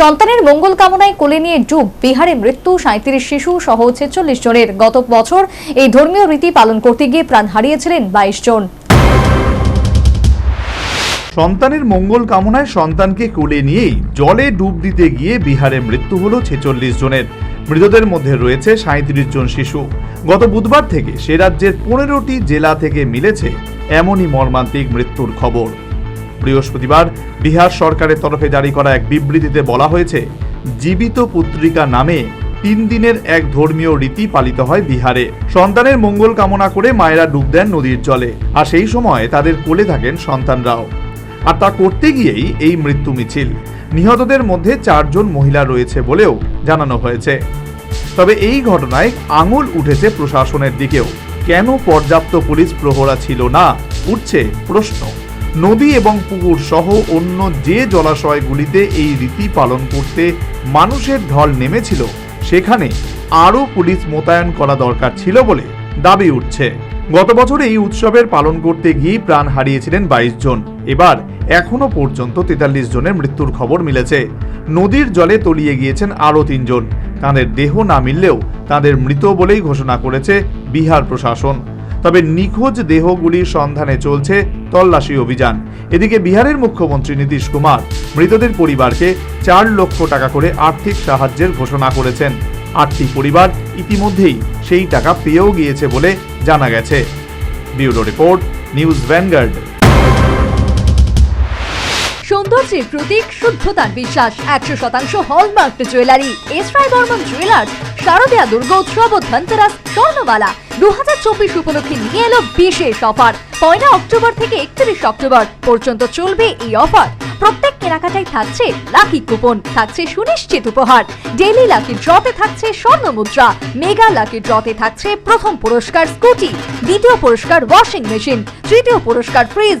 সন্তানের মঙ্গল কামনায় কোলে নিয়ে ডুব বিহারে মৃত্যু সাঁত্রিশ শিশু সহ ছেচল্লিশ জনের। গত বছর এই ধর্মীয় রীতি পালন করতে গিয়ে প্রাণ হারিয়েছিলেন বাইশ জন। সন্তানের মঙ্গল কামনায় সন্তানকে কোলে নিয়েই জলে ডুব দিতে গিয়ে বিহারে মৃত্যু হল ছেচল্লিশ জনের। মৃতদের মধ্যে রয়েছে সাঁত্রিশ জন শিশু। গত বুধবার থেকে সে রাজ্যের পনেরোটি জেলা থেকে মিলেছে এমনই মর্মান্তিক মৃত্যুর খবর। বৃহস্পতিবার বিহার সরকারের তরফে জারি করা এক বিবৃতিতে বলা হয়েছে, জীবিত পুত্রিকা নামে তিন দিনের এক ধর্মীয় রীতি পালিত হয় বিহারে। সন্তানের মঙ্গল কামনা করে মায়েরা ডুব দেন নদীর জলে, আর সেই সময় তাদের কোলে থাকেন সন্তানরাও। আর তা করতে গিয়েই এই মৃত্যু মিছিল। নিহতদের মধ্যে চারজন মহিলা রয়েছে বলেও জানানো হয়েছে। তবে এই ঘটনায় আঙুল উঠেছে প্রশাসনের দিকেও। কেন পর্যাপ্ত পুলিশ প্রহরা ছিল না, উঠছে প্রশ্ন। নদী এবং পুকুর সহ অন্য যে জলাশয়গুলিতে এই রীতি পালন করতে মানুষের ঢল নেমেছিল, সেখানে আরও পুলিশ মোতায়েন করা দরকার ছিল বলে দাবি উঠছে। গত বছর এই উৎসবের পালন করতে গিয়ে প্রাণ হারিয়েছিলেন বাইশ জন। এবার এখনও পর্যন্ত তেতাল্লিশ জনের মৃত্যুর খবর মিলেছে। নদীর জলে তলিয়ে গিয়েছেন আরও তিনজন। তাদের দেহ না মিললেও তাদের মৃত বলেই ঘোষণা করেছে বিহার প্রশাসন। তবে নিখোঁজ দেহগুলির সন্ধানে চলছে তল্লাশি অভিযান। এদিকে বিহারের মুখ্যমন্ত্রী নীতিশ কুমার মৃতদের পরিবারকে চার লক্ষ টাকা করে আর্থিক সাহায্যের ঘোষণা করেছেন। আটটি পরিবার ইতিমধ্যেই সেই টাকা পেয়েও গিয়েছে বলে জানা গেছে। Bureau report, news Vanguard. সৌন্দর্যের প্রতীক শুদ্ধতার বিশ্বাস, একশো শতাংশ hallmark jewellery. S Roy Barman jewellers, শারদীয়া Durgotsav ও ধনতেরাস স্বর্ণমালা দু হাজার চব্বিশ উপলক্ষে নিয়ে এলো বিশেষ অফার। পয়লা অক্টোবর থেকে একত্রিশ অক্টোবর পর্যন্ত চলবে এই অফার। প্রত্যেক কেনাকাটায় থাকছে লাকি কুপন, থাকছে সুনিশ্চিত উপহার। ডেইলি লাকি ড্রতে থাকছে স্বর্ণ মুদ্রা, মেগা লাকি ড্রতে থাকছে প্রথম পুরস্কার স্কুটি, দ্বিতীয় পুরস্কার ওয়াশিং মেশিন, তৃতীয় পুরস্কার ফ্রিজ